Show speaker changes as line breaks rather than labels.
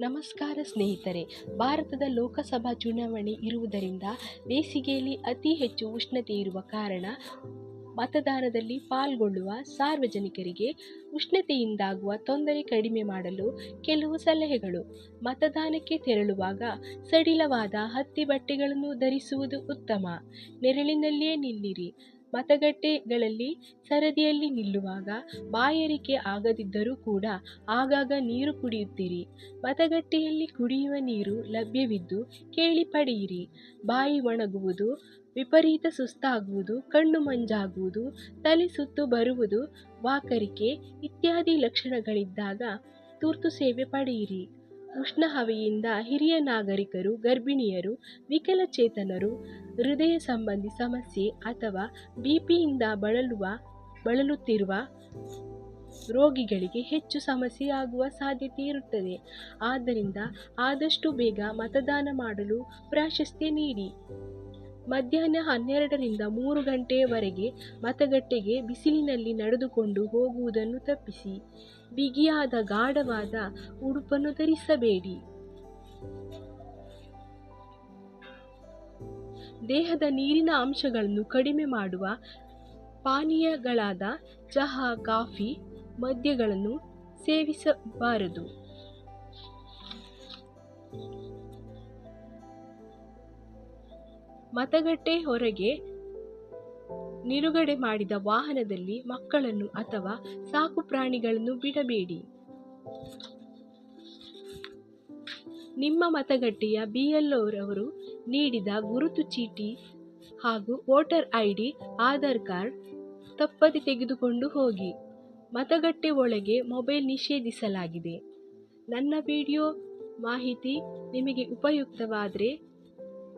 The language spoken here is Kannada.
ನಮಸ್ಕಾರ ಸ್ನೇಹಿತರೆ, ಭಾರತದ ಲೋಕಸಭಾ ಚುನಾವಣೆ ಇರುವುದರಿಂದ ಬೇಸಿಗೆಯಲ್ಲಿ ಅತಿ ಹೆಚ್ಚು ಉಷ್ಣತೆ ಇರುವ ಕಾರಣ ಮತದಾನದಲ್ಲಿ ಪಾಲ್ಗೊಳ್ಳುವ ಸಾರ್ವಜನಿಕರಿಗೆ ಉಷ್ಣತೆಯಿಂದಾಗುವ ತೊಂದರೆ ಕಡಿಮೆ ಮಾಡಲು ಕೆಲವು ಸಲಹೆಗಳು. ಮತದಾನಕ್ಕೆ ತೆರಳುವಾಗ ಸಡಿಲವಾದ ಹತ್ತಿ ಬಟ್ಟೆಗಳನ್ನು ಧರಿಸುವುದು ಉತ್ತಮ. ನೆರಳಿನಲ್ಲಿಯೇ ನಿಲ್ಲಿರಿ. ಮತಗಟ್ಟೆಗಳಲ್ಲಿ ಸರದಿಯಲ್ಲಿ ನಿಲ್ಲುವಾಗ ಬಾಯಾರಿಕೆ ಆಗದಿದ್ದರೂ ಕೂಡ ಆಗಾಗ ನೀರು ಕುಡಿಯುತ್ತಿರಿ. ಮತಗಟ್ಟೆಯಲ್ಲಿ ಕುಡಿಯುವ ನೀರು ಲಭ್ಯವಿದ್ದು ಕೇಳಿ ಪಡೆಯಿರಿ. ಬಾಯಿ ಒಣಗುವುದು, ವಿಪರೀತ ಸುಸ್ತಾಗುವುದು, ಕಣ್ಣು ಮಂಜಾಗುವುದು, ತಲೆ ಸುತ್ತು ಬರುವುದು, ವಾಕರಿಕೆ ಇತ್ಯಾದಿ ಲಕ್ಷಣಗಳಿದ್ದಾಗ ತುರ್ತು ಸೇವೆ ಪಡೆಯಿರಿ. ಉಷ್ಣ ಹವೆಯಿಂದ ಹಿರಿಯ ನಾಗರಿಕರು, ಗರ್ಭಿಣಿಯರು, ವಿಕಲಚೇತನರು, ಹೃದಯ ಸಂಬಂಧಿ ಸಮಸ್ಯೆ ಅಥವಾ ಬಿಪಿಯಿಂದ ಬಳಲುವ, ಬಳಲುತ್ತಿರುವ ರೋಗಿಗಳಿಗೆ ಹೆಚ್ಚು ಸಮಸ್ಯೆಯಾಗುವ ಸಾಧ್ಯತೆ ಇರುತ್ತದೆ. ಆದ್ದರಿಂದ ಆದಷ್ಟು ಬೇಗ ಮತದಾನ ಮಾಡಲು ಪ್ರಾಶಸ್ತ್ಯ ನೀಡಿ. ಮಧ್ಯಾಹ್ನ ಹನ್ನೆರಡರಿಂದ ಮೂರು ಗಂಟೆಯವರೆಗೆ ಮತಗಟ್ಟೆಗೆ ಬಿಸಿಲಿನಲ್ಲಿ ನಡೆದುಕೊಂಡು ಹೋಗುವುದನ್ನು ತಪ್ಪಿಸಿ. ಬಿಗಿಯಾದ ಗಾಢವಾದ ಉಡುಪನ್ನು ಧರಿಸಬೇಡಿ. ದೇಹದ ನೀರಿನ ಅಂಶಗಳನ್ನು ಕಡಿಮೆ ಮಾಡುವ ಪಾನೀಯಗಳಾದ ಚಹಾ, ಕಾಫಿ, ಮದ್ಯಗಳನ್ನು ಸೇವಿಸಬಾರದು. ಮತಗಟ್ಟೆ ಹೊರಗೆ ನಿಲುಗಡೆ ಮಾಡಿದ ವಾಹನದಲ್ಲಿ ಮಕ್ಕಳನ್ನು ಅಥವಾ ಸಾಕು ಪ್ರಾಣಿಗಳನ್ನು ಬಿಡಬೇಡಿ. ನಿಮ್ಮ ಮತಗಟ್ಟೆಯ ಬಿಎಲ್ಒರವರು ನೀಡಿದ ಗುರುತು ಚೀಟಿ ಹಾಗೂ ವೋಟರ್ ಐಡಿ, ಆಧಾರ್ ಕಾರ್ಡ್ ತಪ್ಪದೆ ತೆಗೆದುಕೊಂಡು ಹೋಗಿ. ಮತಗಟ್ಟೆ ಒಳಗೆ ಮೊಬೈಲ್ ನಿಷೇಧಿಸಲಾಗಿದೆ. ನನ್ನ ವಿಡಿಯೋ ಮಾಹಿತಿ ನಿಮಗೆ ಉಪಯುಕ್ತವಾದರೆ